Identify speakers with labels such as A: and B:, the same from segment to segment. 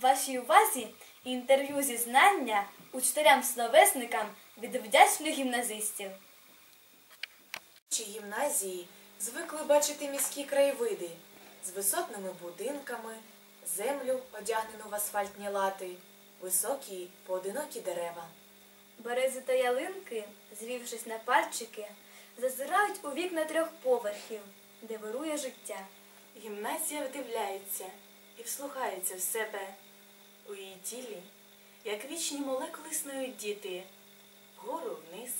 A: Вашій увазі інтерв'ю зізнання учителям-словесникам від вдячних гімназистів.
B: Чи гімназії звикли бачити міські краєвиди з висотними будинками, землю, одягнену в асфальтні лати, високі поодинокі дерева.
A: Берези та ялинки, звівшись на пальчики, зазирають у вікна трьох поверхів, де вирує життя.
B: Гімназія вдивляється і вслухається в себе у її тілі, як вічні молекули снують діти, вгору вниз,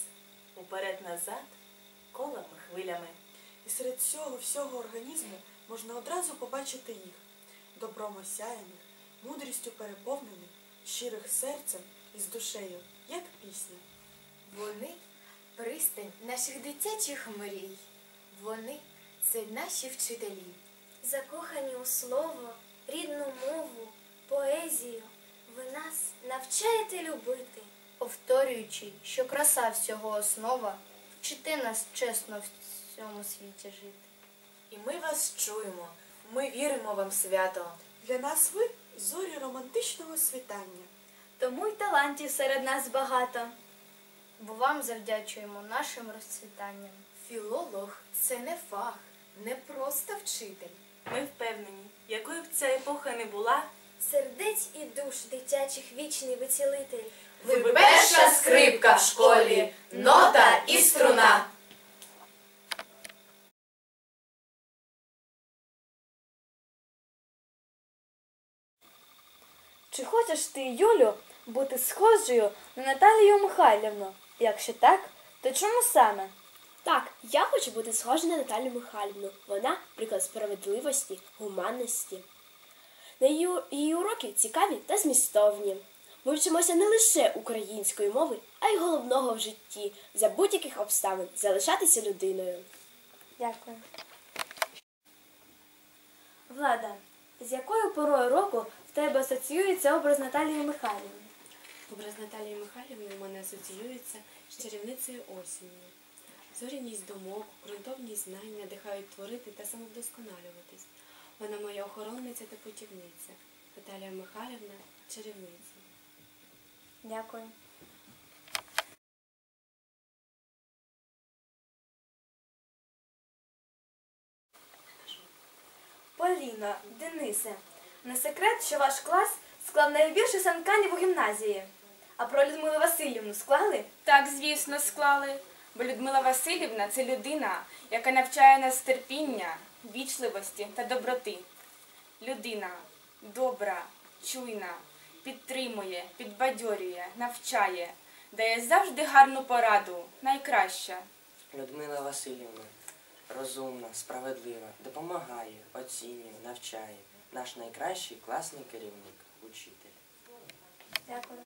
B: уперед-назад, колами хвилями.
C: І серед цього всього організму можна одразу побачити їх, добром осяяних, мудрістю переповнених, щирих серцем і з душею, як пісня.
D: Вони пристань наших дитячих мрій. Вони це наші вчителі.
E: закохані у слово, рідну мову, поезію. Ви нас навчаєте любити.
F: повторюючи, що краса всього основа, вчити нас чесно в цьому світі жити.
B: І ми вас чуємо, ми віримо вам свято.
C: Для нас ви зорі романтичного світання.
A: Тому й талантів серед нас багато.
F: Бо вам завдячуємо нашим розцвітанням.
D: Філолог це не фах, не просто вчитель.
B: Ми впевнені, якою б ця епоха не була,
E: Сердець і душ дитячих вічний вицілитель.
D: Ви перша скрипка в школі, нота і струна.
A: Чи хочеш ти, Юлю, бути схожою на Наталію Михайлівну? Якщо так, то чому саме?
G: Так, я хочу бути схожа на Наталю Михайлівну. Вона приклад справедливості, гуманності. На її, уроки цікаві та змістовні. Ми вчимося не лише української мови, а й головного в житті за будь-яких обставин залишатися людиною.
A: Дякую. Влада, з якою порою року в тебе асоціюється образ Наталії Михайлівни?
H: Образ Наталії Михайлівни у мене асоціюється з чарівницею осінню. Зоряність думок, ґрунтовність знань надихають творити та самовдосконалюватись. Вона моя охоронниця та путівниця. Наталія Михайлівна чарівниця.
A: Дякую. Поліно, Денисе, не секрет, що ваш клас склав найбільше санканів у гімназії. А про Людмилу Васильівну склали?
I: Так, звісно, склали. Бо Людмила Васильівна це людина, яка навчає нас терпіння, вічливості та доброти. Людина добра, чуйна, підтримує, підбадьорює, навчає, дає завжди гарну пораду, найкраща.
J: Людмила Васильівна розумна, справедлива, допомагає, оцінює, навчає. Наш найкращий класний керівник, учитель.
A: Дякую.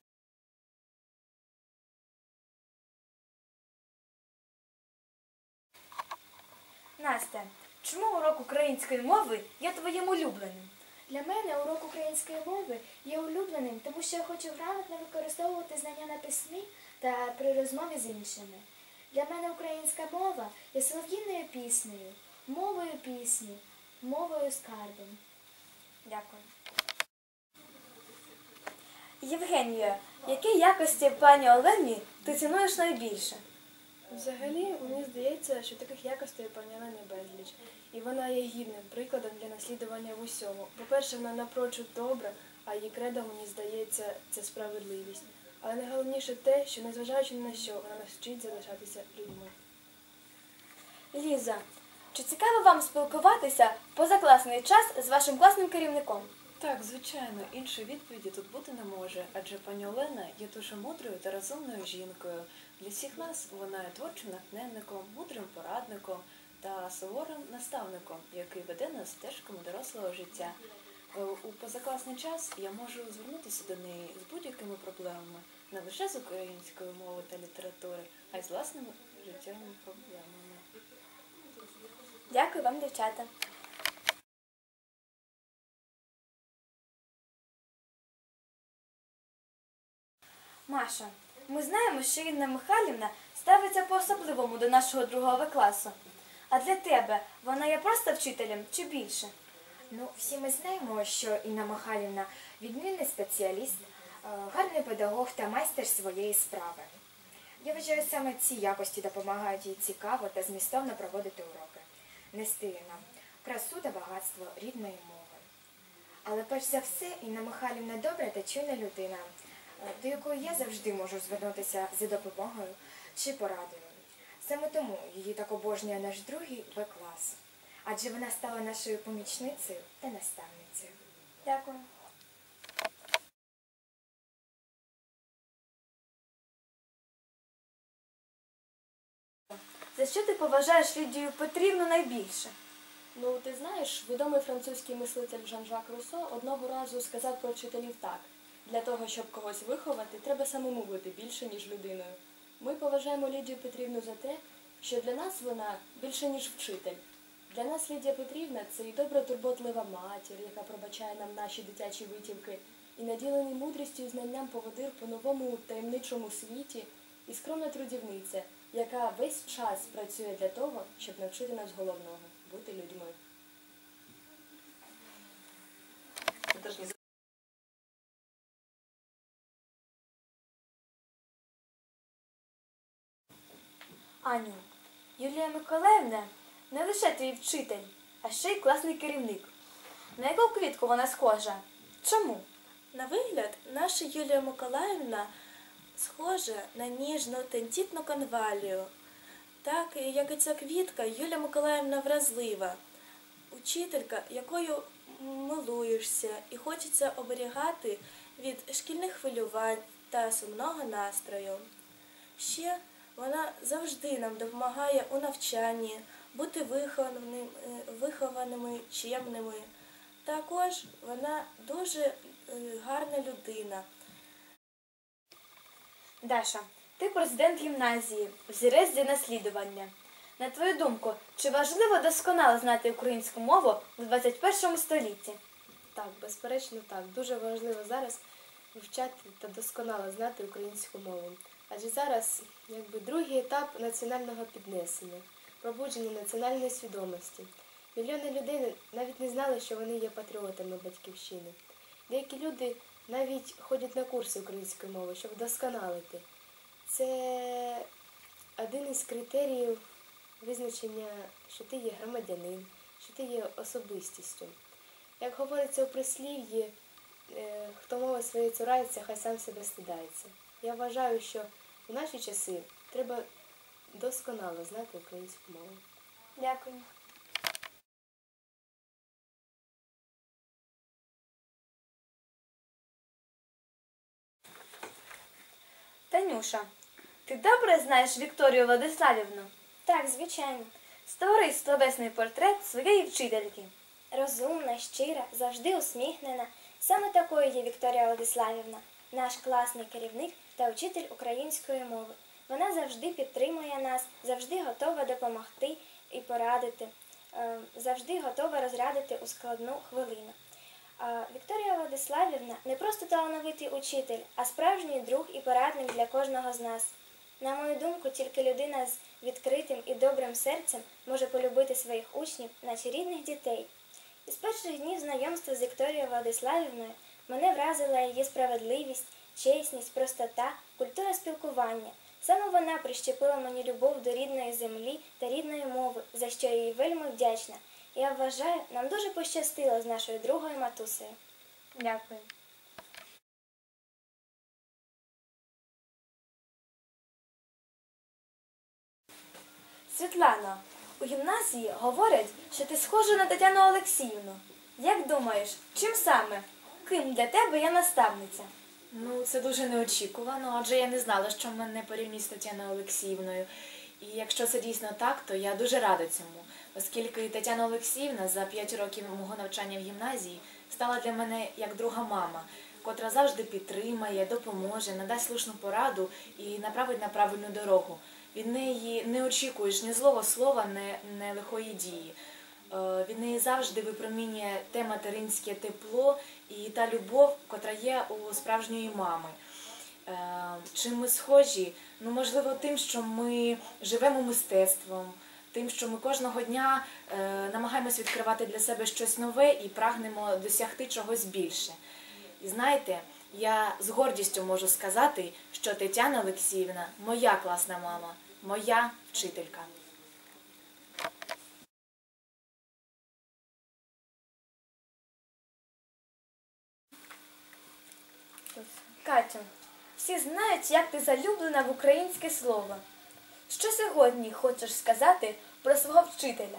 A: Настя, чому урок української мови є твоїм улюбленим?
E: Для мене урок української мови є улюбленим, тому що я хочу грамотно використовувати знання на письмі та при розмові з іншими. Для мене українська мова є солов'їною піснею, мовою пісні, мовою скарбом.
A: Дякую. Євгенія, які якості пані Олені ти цінуєш найбільше?
K: Взагалі, мені здається, що таких якостей пані Олени безліч, і вона є гідним прикладом для наслідування в усьому. По-перше, вона напрочуд добра, а її кредо, мені здається, це справедливість. Але найголовніше те, що незважаючи на що, вона нас вчить залишатися людьми.
A: Ліза, чи цікаво вам спілкуватися позакласний час з вашим класним керівником?
L: Так, звичайно, іншої відповіді тут бути не може, адже пані Олена є дуже мудрою та розумною жінкою. Для всіх нас вона є творчим натхненником, мудрим порадником та суворим наставником, який веде нас стежками дорослого життя. Е, У позакласний час я можу звернутися до неї з будь-якими проблемами, не лише з української мови та літератури, а й з власними життєвими проблемами.
A: Дякую вам, дівчата. Маша, ми знаємо, що Інна Михайлівна ставиться по-особливому до нашого другого класу. А для тебе вона є просто вчителем чи більше?
E: Ну, всі ми знаємо, що Інна Михайлівна відмінний спеціаліст, е, гарний педагог та майстер своєї справи. Я вважаю, саме ці якості допомагають їй цікаво та змістовно проводити уроки, нести нам красу та багатство рідної мови. Але перш за все, Інна Михайлівна добра та чуйна людина, до якої я завжди можу звернутися за допомогою чи порадою. Саме тому її так обожнює наш другий В-клас, адже вона стала нашою помічницею та наставницею. Дякую.
A: За що ти поважаєш Лідію Петрівну найбільше?
M: Ну, ти знаєш, відомий французький мислитель Жан-Жак Руссо одного разу сказав про вчителів так: для того, щоб когось виховати, треба самому бути більше, ніж людиною. Ми поважаємо Лідію Петрівну за те, що для нас вона більше, ніж вчитель. Для нас Лідія Петрівна це і добра турботлива матір, яка пробачає нам наші дитячі витівки, і наділений мудрістю і знанням поводир по новому таємничому світі, і скромна трудівниця, яка весь час працює для того, щоб навчити нас головного бути людьми.
A: Аню, Юлія Миколаївна не лише твій вчитель, а ще й класний керівник. На яку квітку вона схожа? Чому?
B: На вигляд, наша Юлія Миколаївна схожа на ніжну тендітну конвалію. Так, як і ця квітка, Юлія Миколаївна вразлива, учителька, якою милуєшся і хочеться оберігати від шкільних хвилювань та сумного настрою. Ще вона завжди нам допомагає у навчанні, бути вихованими, вихованими чемними. Також вона дуже е, гарна людина.
A: Даша, ти президент гімназії, взірець для наслідування. На твою думку, чи важливо досконало знати українську мову в 21 столітті?
M: Так, безперечно, так. Дуже важливо зараз вивчати та досконало знати українську мову. Адже зараз якби другий етап національного піднесення, пробудження національної свідомості. Мільйони людей навіть не знали, що вони є патріотами батьківщини. Деякі люди навіть ходять на курси української мови, щоб вдосконалити. Це один із критеріїв визначення, що ти є громадянин, що ти є особистістю. Як говориться у прислів'ї, е, хто мови своєї цурається, хай сам себе стидається. Я вважаю, що в наші часи треба досконало знати українську мову.
A: Дякую. Танюша, ти добре знаєш Вікторію Владиславівну?
E: Так, звичайно.
A: Створи словесний портрет своєї вчительки.
E: Розумна, щира, завжди усміхнена. Саме такою є Вікторія Владиславівна, наш класний керівник та учитель української мови. Вона завжди підтримує нас, завжди готова допомогти і порадити, е, завжди готова розрядити у складну хвилину. Вікторія Владиславівна не просто талановитий учитель, а справжній друг і порадник для кожного з нас. На мою думку, тільки людина з відкритим і добрим серцем може полюбити своїх учнів, наче рідних дітей. Із перших днів знайомства з Вікторією Владиславівною мене вразила її справедливість, чесність, простота, культура спілкування. Саме вона прищепила мені любов до рідної землі та рідної мови, за що я їй вельми вдячна. Я вважаю, нам дуже пощастило з нашою другою матусею.
A: Дякую. Світлана, у гімназії говорять, що ти схожа на Тетяну Олексіївну. Як думаєш, чим саме? Ким для тебе є наставниця?
L: Ну, це дуже неочікувано, адже я не знала, що мене порівнюють з Тетяною Олексіївною. І якщо це дійсно так, то я дуже рада цьому, оскільки Тетяна Олексіївна за 5 років мого навчання в гімназії стала для мене як друга мама, котра завжди підтримає, допоможе, надасть слушну пораду і направить на правильну дорогу. Від неї не очікуєш ні злого слова, ні, ні лихої дії. Е, Від неї завжди випромінює те материнське тепло і та любов, котра є у справжньої мами. Е, Чим ми схожі? Ну, можливо, тим, що ми живемо мистецтвом, тим, що ми кожного дня е, намагаємось відкривати для себе щось нове і прагнемо досягти чогось більше. І знаєте, я з гордістю можу сказати, що Тетяна Олексіївна моя класна мама, моя вчителька.
A: Катю, всі знають, як ти залюблена в українське слово. Що сьогодні хочеш сказати про свого вчителя?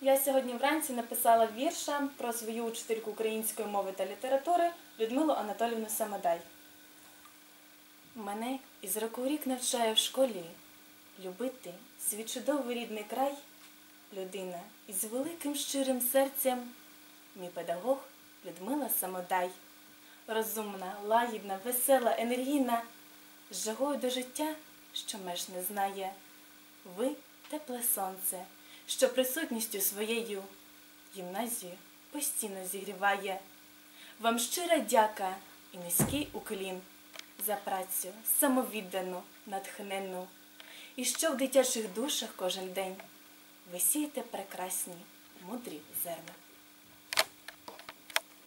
B: Я сьогодні вранці написала вірша про свою учительку української мови та літератури Людмилу Анатолівну Самодай. Мене із року в рік навчає в школі любити свій чудовий рідний край, людина із великим щирим серцем, мій педагог Людмила Самодай. Розумна, лагідна, весела, енергійна, з жагою до життя, що меж не знає. Ви тепле сонце, що присутністю своєю гімназію постійно зігріває. Вам щира дяка і низький уклін за працю самовіддану, натхненну, і що в дитячих душах кожен день ви сієте прекрасні, мудрі зерна.